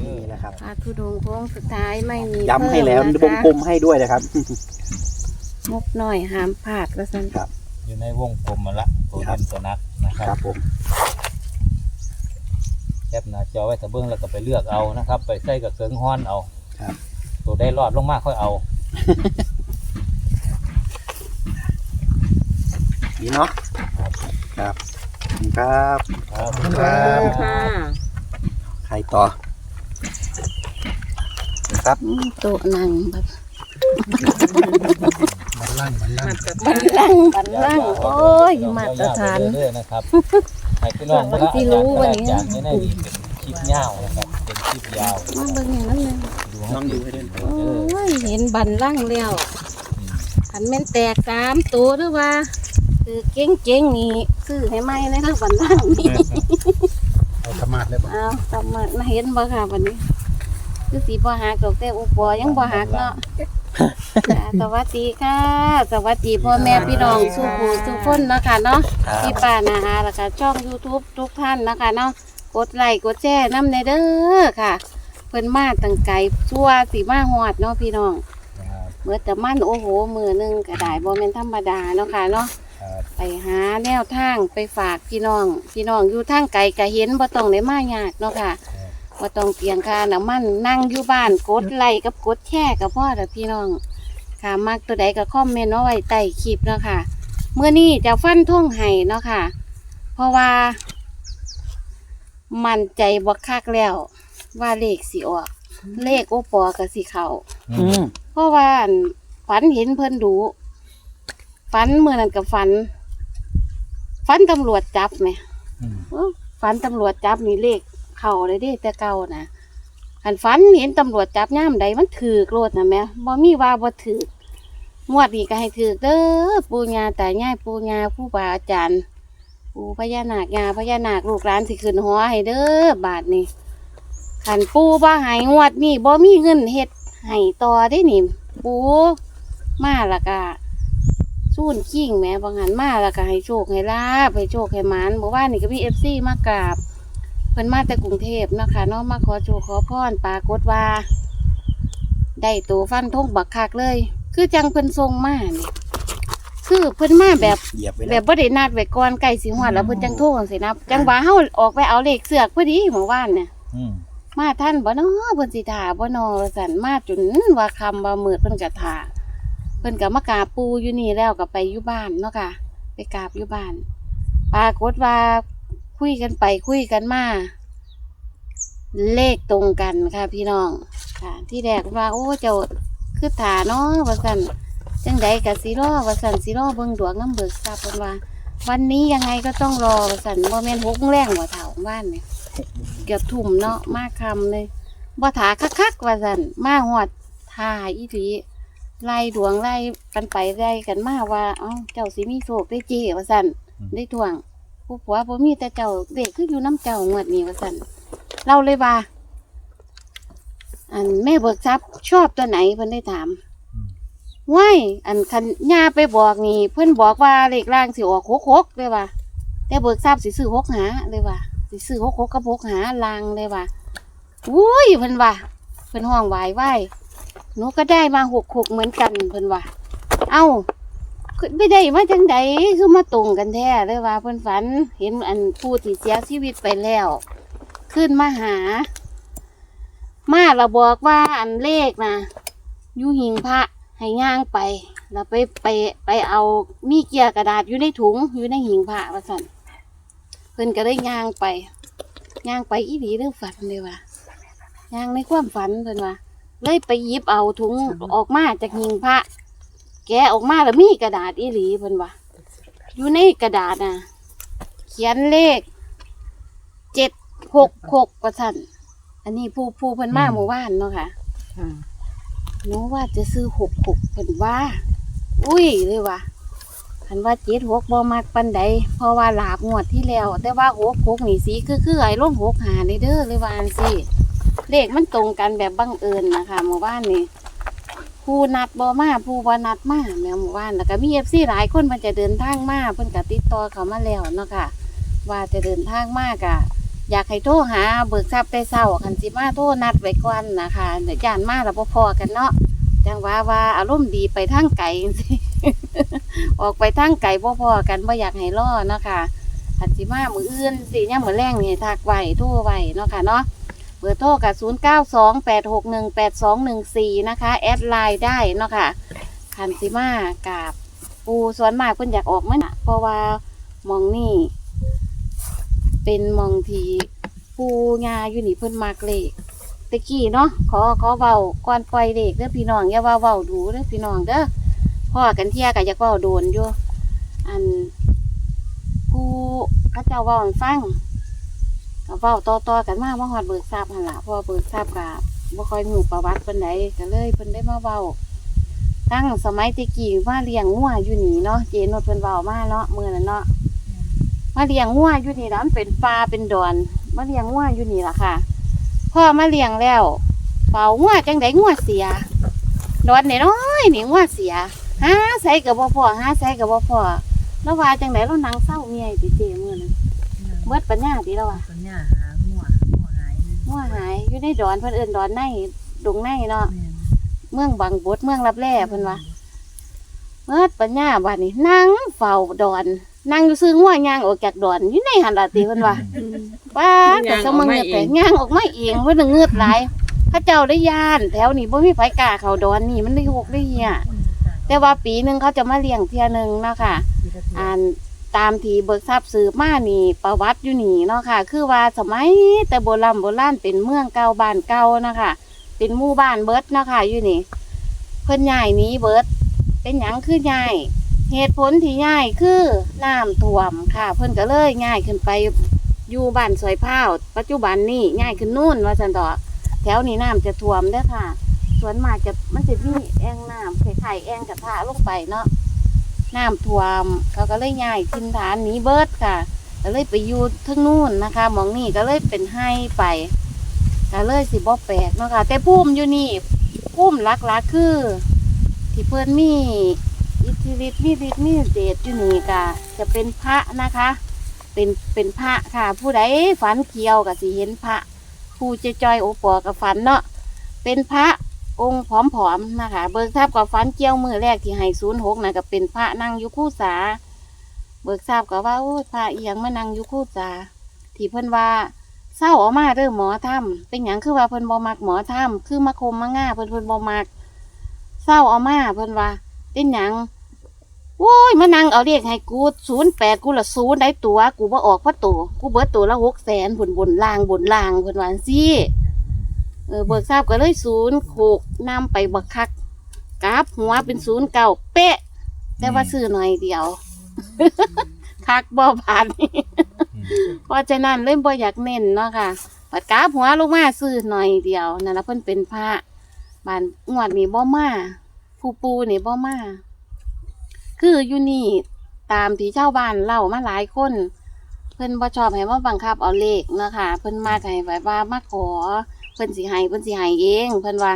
นี่นะครับพระธุดงค์โค้งสุดท้ายไม่มีย้ำให้แล้วเพิ่มวนะงคะกลมให้ด้วยนะครับงบหน่อยห้ามพลาดว่าซั่นครับ อยู่ในวงกลมมาละตัวครัเล่บนตัวนักนะคครัรับบผม แคปหน้าจอไว้ถ้าเบิ้งแล้วก็ไปเลือกเอานะครับ ไปใส่กับเครื่องฮ้อนเอาครับ ตัวได้รอดลงมากค่อยเอานี่เนาะครับครับ ครับครับ ค่ะ ใครต่อ ครับอืมโต๊ะนั่งแบบบันล่างบันล่างบันลังก์บันลังก์โอ้ยมาตรฐานเรื่อยๆนะครับให้พี่น้องวันที่รู้วันนี้จากนี้ได้ดีเป็นคลิปยาวนะครับเป็นคลิปยาวมาเบิ่งอย่างนั้นเลยดูน้องดูให้ด้วยโอ้ยเห็นบันลังก์แล้วอันแม่นแตกสามตัวหรือว่า คือเก่งๆนี่ซื้อให้ไหมเลยนะบันลังก์นี่เอาธรรมะเลยบอกเอาทำมามาเห็นบ่ค่ะวันนี้ คือสีบ่หักดอกแต่อุปอยังบ่หักเนาะจ้าสวัสดีค่ะ สวัสดีพ่อแม่พี่น้องสู้ผู้สู้คนเนาะค่ะเนาะครับพี่ป้านาอาแล้วก็ช่อง YouTube ทุกท่านนะคะเนาะกดไลค์กดแชร์น้ำในเด้อค่ะ เพิ่นมาตั้งไกลชั่วสีมาฮอดเนาะพี่น้อง ครับเมื่อแต่มันโอ้โหมือหนึงก็ได้บ่แม่นธรรมดาเนาะค่ะเนาะครับไปหาแนวทางไปฝากพี่น้อง พี่น้องอยู่ทางไกลก็เห็นบ่ต้องได้มายากเนาะค่ะ บ่ต้องเปลียงค่าน้ำมันนั่งอยู่บ้านกดไลค์กับกดแชร์กับพ่อเด้อพี่น้อง ค่ะมักตัวใดก็คอมเมนต์เอาไว้ใต้คลิปเนาะค่ะเมื่อนี้จะฟันท่งให้เนาะค่ะ เพราะว่า มั่นใจบ่คักแล้ว ว่าเลขสิออก เลขโอปอกับสิเขาอืมเพราะว่าอั่นฝันเห็นเพิ่นดูฝันเมื่อนั้นกับฝันฝันตำรวจจับไหม อืม เอ้อฝันตำรวจจับนี่เลข เข่าเลยเดิแต่เก่านะหันฝันเห็นตำรวจจับย่ามใดมันถือกโลดนะแม่บ่มีว่าบ่ถือกงวดนี้ก็ให้ถือกเด้อปู่ย่าตายายปู่ย่าผู้บาอาจารย์ปูพญานาคยาพญานาคลูกหลานสิขึ้นหัวให้เด้อบาทนี้ขันปูบ่ให้งวดนี้บ่มีเงินเฮ็ดให้ต่อได้นี่ปูมาละกะสู้นขิงแม่บางหันมาละกะให้โชคให้ลาบให้โชคให้หมานบ่ว่านี่ก็มี FC มากราบ เพิ่นมาแต่กรุงเทพเนาะคะเนาะมาขอโชคขอพรปรากฏว่า ได้ตัวฟันทงบักคักเลย คือจังเพิ่นทรงมานี่คือเพิ่นมาแบบเหยียบไว้แบแล้วบบ่ได้นัดไว้ก่อนใกล้สิฮอดแล้วเพิ่นจังโทรจังซี่นะจังว่าเฮาออกไปเอาเลขเสือกพอดีเมื่อวานเนี่ย อืมมาท่านบ่เนาะเพิ่นสิท่าบ่เนาะว่าซั่นมาจนว่าคำว่ามืดเพิ่นก็ท่าเพิ่นก็มากราบปูอยู่นี่แล้วก็ไปอยู่บ้านเนาะค่ะ ไปกราบอยู่บ้านปรากฏว่า คุยกันไปคุยกันมา เลขตรงกันค่ะพี่น้องค่ะ ที่แรกว่าโอ้เจ้าคือท่าเนาะว่าซั่นจังใดก็สิรอว่าซั่นสิรอเบิ่งดวงน้ำเบิกทราบเพิ่นว่า วันนี้ยังไงก็ต้องรอว่าซั่นบ่แม่นหกโมงแรงบ่เฒ่าบ้านเนี่ยเกือบทุ่มเนาะมาคำเลยบ่ถาคักๆว่าสันมาหอดทาอีหลีไล่ดวงไล่กันไปไล่กันมาว่า เอ้าเจ้าสิมีโชคได้เจว่าสันได้ทวง ผู้ผัวบ่มีแต่เจ้าเด็กคืออยู่น้ำเจ้างวดนี้ว่าสันเราเลยว่า อันแม่เบิกทรัพย์ชอบตัวไหนเพิ่นได้ถามว้ายอันคันย่าไปบอกนี่ เพิ่นบอกว่าเลขล่างสิออกหกหกเลยว่าแต่เบิกทรัพย์สิซื้อหกหาเลยว่าสิซื้อหกหกกับหกหาลางเลยว่ะอุ้ยเพิ่นว่าเพิ่นห้องไหวายไหวหนูก็ได้มาหกหกเหมือนกันเพิ่นว่า เอ้า ไม่ได้มาจังใดคือมาตรงกันแท้เลยว่าเพิ่นฝัน เห็นอันผู้ที่เสียชีวิตไปแล้ว ขึ้นมาหา มาเราบอกว่าอันเลขนะอยู่หิงพระให้ย่างไปแล้วไปไปไปเอามีเกียร์กระดาษอยู่ในถุงอยู่ในหิงพระว่าสั่นเพิ่นก็ได้ย่างไปย่างไปอีหลีเรื่องฝันเลยว่ะย่างในความฝันเพิ่นว่าเลยไปหยิบเอาถุงออกมาจากหิงพระ แกะออกมาแล้วมีกระดาษอีหลีเพิ่นว่าอยู่ในกระดาษน่ะ เขียนเลขเจ็ดหกหกประสันอันนี้ผู้ผู้เพิ่นมาเมื่อวานเนาะค่ะหนูว่าจะซื้อหกหกเพิ่นว่า อุ้ยเลยว่ะคันว่าเจ็ดหกบ่มักปันใดเพราะว่าหลาบงวดที่แล้ว แต่ว่าหกหกนี่สีคือคือไอ้ร่มหกหาในเด้อเลยว่าอันสิเลขมันตรงกันแบบบังเอิญนะคะเมื่อวานนี่ ผู้นัดบ่มาผู้บ่นัดมาแม่เมื่อวานแล้วก็มีเอฟซีหลายคนมันจะเดินทางมาเพิ่นก็ติดต่อเขามาแล้วเนาะค่ะ ว่าจะเดินทางมากะอยากให้โทรหาเบิกทรัพย์แต่เช้าคันสิมาโทรนัดไว้ก่อนนะคะเดี๋ยวย่านมาแล้วบ่พอกันเนาะจังว่าว่าอารมณ์ดีไปทางไกลจังซี่ออกไปทางไกลบ่พอกันบ่อยากให้รอเนาะค่ะคันสิมามื้ออื่นสิยามมื้อแรงนี่ทักไว้โทรไว้เนาะค่ะเนาะ เบอร์โทรกับ0928618214นะคะ แอดไลน์ได้เนาะค่ะคันสิมากับปูสวนมากเพิ่นอยากออกมาน่ะเพราะว่ามองนี่ เป็นมองทีปูงาอยู่นี่เพิ่นมากเลขตะกี้เนาะขอขอเว้าก่อนปล่อยเลขเด้อพี่น้องอย่าว่าเว้าดูเด้อพี่น้องเด้อพ่อกันเที่ยก็อยากเว้าโดนอยู่อันผู้เขาเจ้าเว้าฟัง ก็เว้าต่อๆกันมาว่าฮอดเบิกทราบหั่นล่ะเพราะว่าเบิกทราบก็บ่ค่อยรู้ประวัติปานใดก็เลยเพิ่นได้มาเว้าตั้งสมัยตะกี้ว่าเลี้ยงงัวอยู่นี่เนาะเจนดเพิ่นเว้ามาเนาะมื้อนั้นเนาะมาเลี้ยงงัวอยู่นี่ล้วมันเป็นปลาเป็นดอนมาเลี้ยงงัวอยู่นี่ล่ะค่ะพ่อมาเลี้ยงแล้วเป่างัวจังไดงัวเสียดอนน้อยๆนี่งัวเสียหาใส่กับบ่พอหาใส่กับบ่พอแล้วว่าจังไดเรานั่งเศร้าเมียติเจมื้อนั้น เบิดปัญญาติแล้วว่ะปัญญาหาหัวหัวหายนั่นงัวหายอยู่ในดอนเพิ่นเอิ้นดอนในดงในเนาะแม่นเมืองบางบดเมืองรับแร่เพิ่นว่าเบิดปัญญาบัดนี้นั่งเฝ้าดอนนั่งอยู่ซื้องัวยางออกจากดอนอยู่ในหันล่ะติเพิ่นว่าป้าแต่สมงเงือกแต่ย่างออกมาเองเพื่อนเงือกหลายเข้าเจ้าได้ยานแถวนี้บ่มีไผกล้าเขาดอนนี่มันได้หกได้เหี้ยแต่ว่าปีหนึงเขาจะมาเลี้ยงเที่ยหนึงเนาะค่ะ อ่าน ตามที่เบิกทรัพย์สืบมานี่ ประวัติอยู่นี่เนาะค่ะ คือว่าสมัยแต่โบราณโบราณเป็นเมืองเก่าบ้านเก่าเนาะค่ะ เป็นหมู่บ้านเบิดเนาะค่ะอยู่นี่เพิ่นย้ายหนี้เบิด เป็นหยังคือย้ายเหตุผลที่ย้ายคือน้ำท่วมค่ะ เพิ่นก็เลยย้ายขึ้นไปอยู่บ้านสวยพร้าวปัจจุบันนี่ง่ายขึ้นนู่นว่าสันดอแถวนี้น้ำจะท่วมเด้อค่ะ สวนมากจะมันจะมีแอ่งน้ำไข่ๆแอ่งกระทะลงไปเนาะ น้ำท่วม เขาก็เลยย้ายทินฐานหนีเบิดค่ะ ก็เลยไปอยู่ทั้งนู่นนะคะหมองนี่ก็เลยเป็นให้ไปก็เลยสิบ่แปลกเนาะค่ะ แต่พุ่มอยู่นี่พุ่มหลักคือ ที่เพิ่นมีอิทธิฤทธิ์มีฤทธิ์มีเดชอยู่นี่ก็จะเป็นพระนะคะ เป็นเป็นพระค่ะ ผู้ใดฝันเกี่ยวกับสิเห็นพระผู้เจจอยโอปอกับฝันเนาะเป็นพระ องค์ผอมๆนะคะ เบิกทราบกับฝันเกี่ยวมือแรกที่ให้ศูนย์หกนะก็เป็นพระนั่งอยู่คู่สา เบิกทราบกับว่าโอ้ยพระเอียงมานั่งอยู่คู่สาที่เพิ่นว่าเศร้าออกมาเด้อหมอถ้ำเป็นหยังคือว่าเพิ่นบ่มักหมอถ้ำคือมาคมมาง่าเพิ่นเพิ่นบ่มักเศร้าออกมาเพิ่นว่าเป็นหยังโว้ยมานั่งเอาเรียกให้กูศูนย์แปดกูละศูนย์ได้ตัว กูบ่ออกพระตัวกูเบิดตัวละหกแสนบนบนล่างบนล่างเพิ่นว่าสิ เออเบิกทราบก็เลยศูนย์หกนำไปบักคักกราฟหัวเป็นศูนย์เก่าเป๊ะ แต่ว่าซื้อหน่อยเดียว คักบ่ผ่านนี่เพราะฉะนั้นเล่มบ่อยากเน้นเนาะค่ะปัดกราฟหัวลงมาซื้อหน่อยเดียวนั่นละเพิ่นเป็นพระบานงวดนี่บ่มาผู้ปูนี่บ่มาคืออยู่นี่ตามที่ชาวบ้านเล่ามาหลายคน เพิ่นบ่ชอบให้มาบังคับเอาเลขเนาะค่ะเพิ่นมาให้แบบว่ามาขอ เพิ่นสิให้เพิ่นสิให้เองเพิ่นว่า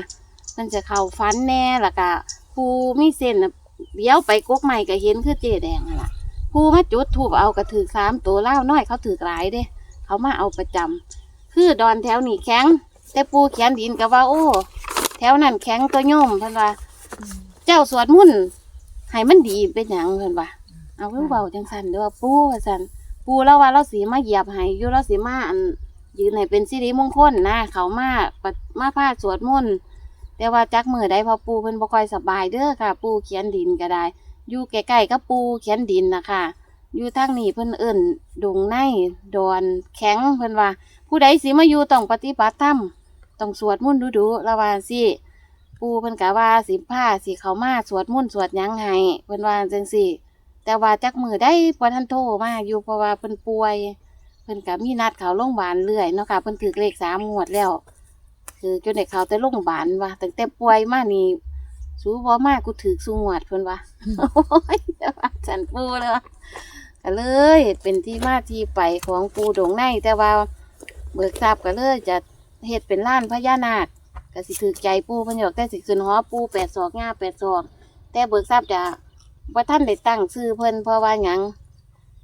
เพิ่นจะเข้าฟันแน่ล้วก็ผู้มีเส้นน่ะเดี๋ยวไปกกใหม่ก็เห็นคือเจแดงนั่นล่ะผู้มาจุดทูบเอาก็ถือสามตัวเล่าวน้อยเขาถือหลายเด้ เขามาเอาประจำคือดอนแถวนี้แข็ง แต่ปูเขียนดินก็ว่า โอ้ แถวนั้นแข็งตัวโยมเพิ่นว่า เจ้าสวดมุ่นต์ให้มันดีเป็นหยังเพิ่นว่า เอาเว้าเบาจังสันเด้อปูว่าสันปูแล้วว่าเราสีมาเหยียบให้อยู่เราสีมาอัน ยืนให้เป็นสิริมงคลนะเขามาปมาพาสวดมนต์แต่ว่าจักมือได้พอปูเพิ่นบ่ค่อยสบายเด้อค่ะ ปูเขียนดินก็ได้ อยู่ใกล้ๆกับปูเขียนดินนะคะอยู่ทางนี้เพิ่นเอิ้นดงในดอนแข็งเพิ่นว่า ผู้ใดสิมาอยู่ต้องปฏิบัติธรรมต้องสวดมนต์ดูๆระว่าสิปูเพิ่นกะว่าสิผ้าสิเขามาสวดมนต์สวดหยังให้เพิ่นว่าจังซี่แต่ว่าจักมือได้บ่ทันโทรมาอยู่เพราะว่าเพิ่นป่วย เพิ่นก็มีนัดเขาโรงพยาบาลเรื่อยเนาะค่ะเพิ่นถือเลขสามงวดแล้ว คือจนได้เขาแต่โรงพยาบาลว่าตั้งแต่ป่วยมานี่สูบ่มากกูถือสูงวดเพิ่นว่าโอ้ยฉันปูเลยก็เลย เป็นที่มาที่ไปของปูดงในแต่ว่าเบิกทราบก็เลยจะเฮ็ดเป็นล้านพญานาคก็สิถือใจปูเพิ่นบอกแต่สิขึ้นหอปูแปดศอกง่าแปดศอกแต่เบิกทราบจะว่าท่านได้ตั้งชื่อเพิ่นเพราะว่าหยัง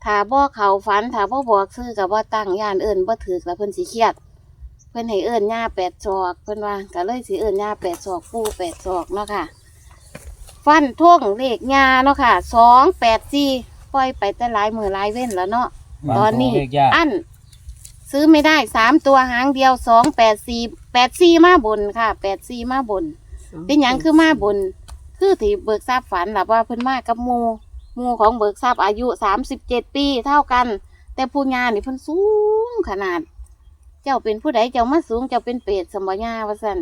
ถ้าบ่เขาฝันถ้าบ่บอกซื้อกับบ่ตั้งย่านเอิ้นบ่ถือแล้วเพิ่นสิเครียด เพิ่นให้เอิ้นย่าแปดศอก เพิ่นว่าก็เลยสิเอิ้นย่าแปดศอกปู่แปดศอกเนาะค่ะ ฟันท่งเลขย่าเนาะค่ะสองแปดสี่ปล่อยไปแต่หลายมือหลายเว้นแล้วเนาะตอนนี้เลขยากอันซื้อไม่ได้สามตัวหางเดียวสองแปดสี่แปดสี่มาบนค่ะแปดสี่มาบน เป็นหยังคือมาบน คือที่เบิกทราบฝันหลับว่าเพิ่นมากับหมู หมูของเบิกทราบอายุสามสิบเจ็ดปีเท่ากัน แต่ผู้ญานี่เพิ่นสูงขนาด เจ้าเป็นผู้ใดเจ้ามาสูงเจ้าเป็นเปรตสมบัญญาว่าสั่น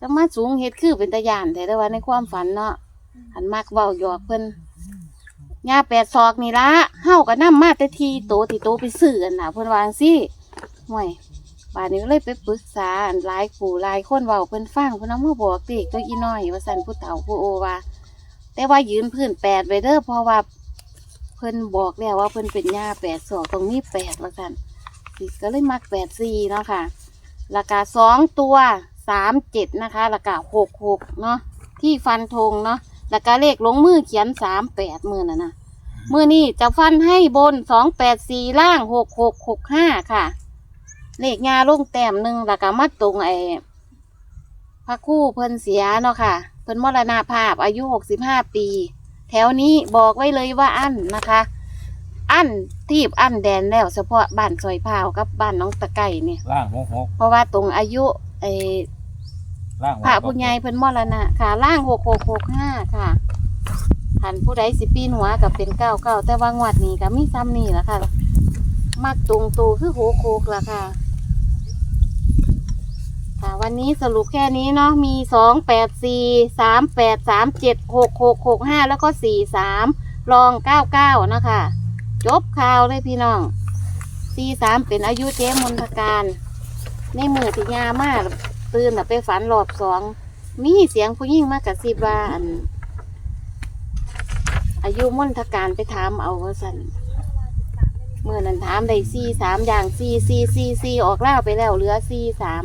จะมาสูงเฮ็ดคือเป็นตาย่านแต่ได้ว่าในความฝันเนาะหันมากเบาหยอกเพิ่นญาแปดศอกนี่ละเฮาก็นำมาแต่ทีโตที่โตไปซื้อกันนะเพิ่นวาจั่งสิห่วยป่านนี้ก็เลยไปปรึกษาอันหลายผู้หลายคนเว้าเพิ่นฟังเพิ่นเอามาบอกเด็กตัวอีน้อยว่าสั่นผู้เฒ่าผู้โอว่า แต่ว่ายืนพื้นแปดไว้เด้อเพราะว่าเพิ่นบอกแล้วว่าเพิ่นเป็นญาแปดศอกตรงนี้แปดว่าสั่นก็เลยมักแปดสี่เนาะค่ะราคาสองตัวสามเจ็ดนะคะราคาหกหกเนาะที่ฟันธงเนาะราคาเลขลงมือเขียนสามแปดมือน่ะนะมือนี่จะฟันให้บนสองแปดสี่ล่างหกหกหกห้าค่ะ เลขงาลงแต้มหนึ่งราคามัดตรงไอ้พระคู่เพิ่นเสียเนาะค่ะ พิ่นมรณภาพอายุหกสิบห้าปี แถวนี้บอกไว้เลยว่าอั้นนะคะ อั้นทีบอั้นแดนแล้วเฉพาะบ้านซอยพร้าวกับบ้านน้องตะไก่เนี่ยล่างหกหกเพราะว่าตรงอายุไอ้ล่างหกพระผู้ใหญ่เพิ่นมรณะค่ะล่างหกหกหกห้าค่ะหันผู้ใดสิปีนหัวกับเป็นเก้าเก้าแต่ว่างวดนี้ก็มีซ้ำนี่แหละค่ะ มักตรงตัวคือโหโคกละค่ะ ค่ะวันนี้สรุปแค่นี้เนาะมีสองแปดสี่สามแปดสามเจ็ดหกหกหกห้าแล้วก็สี่สามรองเก้าเก้านะคะ จบข่าวเลยพี่น้องสี่สามเป็นอายุเจ๊มนทการ ในมือที่ยามากตื่นไปฝันรอบสองมีเสียงผู้หญิงมากระซิบว่าอัน อายุมนทการไปถามเอาว่าสันเมื่อนั้นถามได้สี่สามอย่างสี่สี่สี่สี่ออกล่าไปแล้วเหลือสี่สาม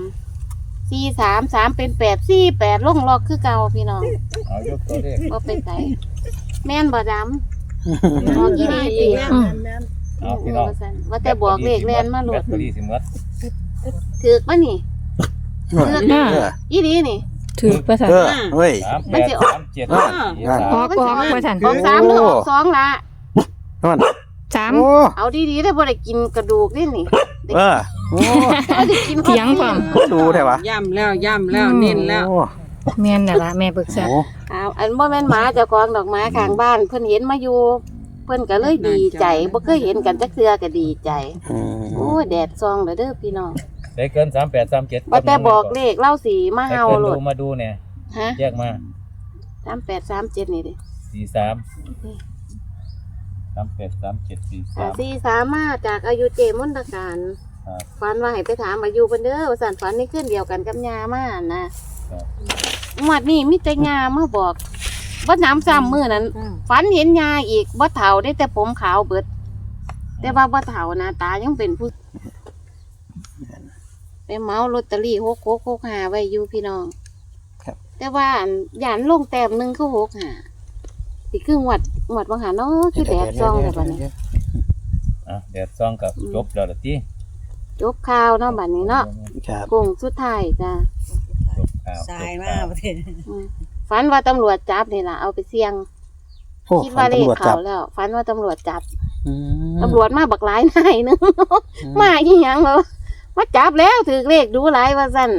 สี่สามสามเป็นแปดสี่แปดลงล็อกคือเก่าพี่น้องเอายกตัวเลขว่าไปใส่แม่นบ่ดำบอกยี่ดีติเอาพี่น้องว่าซั่นว่าแต่บอกเลขแลนมาโหลแบดตเตอรี่สิหมดถือกมานี่เออถือกเออยี่ดีนี่ถือประสันเออเฮ้ย สามแปมันดจะออกสามเจ็ดอ่าสี่อ่าสามออกออกประสันออกสามหรือออกสองละนั่นสามโอ้เอาดีๆได้บ่ได้กินกระดูกนี่นี่เออ โอ้บ่ได้กินเถียงก่อนดูได้ปะย่ำแล้วย่ำแล้วเน้นแล้ว โอ้แม่นน่ะละแม่เบิกทรัพย์โหอ้าวอันบ่แม่นหมาเจ้าของดอกไม้ข้างบ้าน เพิ่นเห็นมาอยู่ เพิ่นก็เลยดีใจบ่เคยเห็นกันจักเทื่อก็ดีใจ อืมโอ้ยแดดซองเด้อเด้อพี่น้องได้เกินสามแปดสามเจ็ดว่าแต่บอกเลขเล่าสีมาให้เฮาเกินโลดูดมาดูเนี่ยฮะแยกมา3837นี่เด้สี่สามสามแปดสามเจ็ดสี่สาม สี่สามมาจากอายุเจมนตการ ครับฝันว่าให้ไปถามอายุเพิ่นเด้อว่าสั่นฝันในคืนเดียวกันกับยามานะครับ งวดนี้มีแต่ยามาบอกว่าน้ำซ้ำมื้อนั้นฝันเห็นยาอีกบ่เฒ่าได้แต่ผมขาวเบิด แต่ว่าบ่เฒ่านะตายังเป็นผู้ไปเหมาลอตเตอรี่หกหกหกห้าไว้อยู่พี่น้องแต่ว่าอันยานลงแต้มหนึ่งคือหกห้าสิครึ่งวัดวัดบางหาเนาะคือแดดซองแต่บัดนี้ อะแดดซองกับจบแล้วละที่ จบข่าวเนาะบัดนี้เนาะครับกงสุดท้ายจ้ะจบข่าวสายมากประเทศอืมฝันว่าตำรวจจับนี่ล่ะเอาไปเสี่ยง โอ้คิดฝัว่านเลขตำรวจจัเขาบแล้วฝันว่าตำรวจจับอืมตำรวจมาบักหลายนายหนึงมาอีหยังเหรอมาจับแล้วถือเลขดูหลายว่าสั่น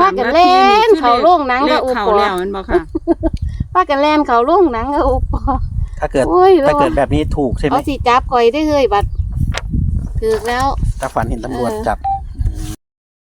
ป้ากันเล่นเขาโรงหนังเลกับขอุปเขาปอแล้วมันบอกค่ะป้ากันเล่นเขาโรงหนังกับอุปปอถ้าเกิดโอ้ยถ้าเกิดแบบนี้ถูกใช่ไหมเอาสิจับคอยได้เลยบัด ถือแล้ว ถ้าฝันเห็นตำรวจจับ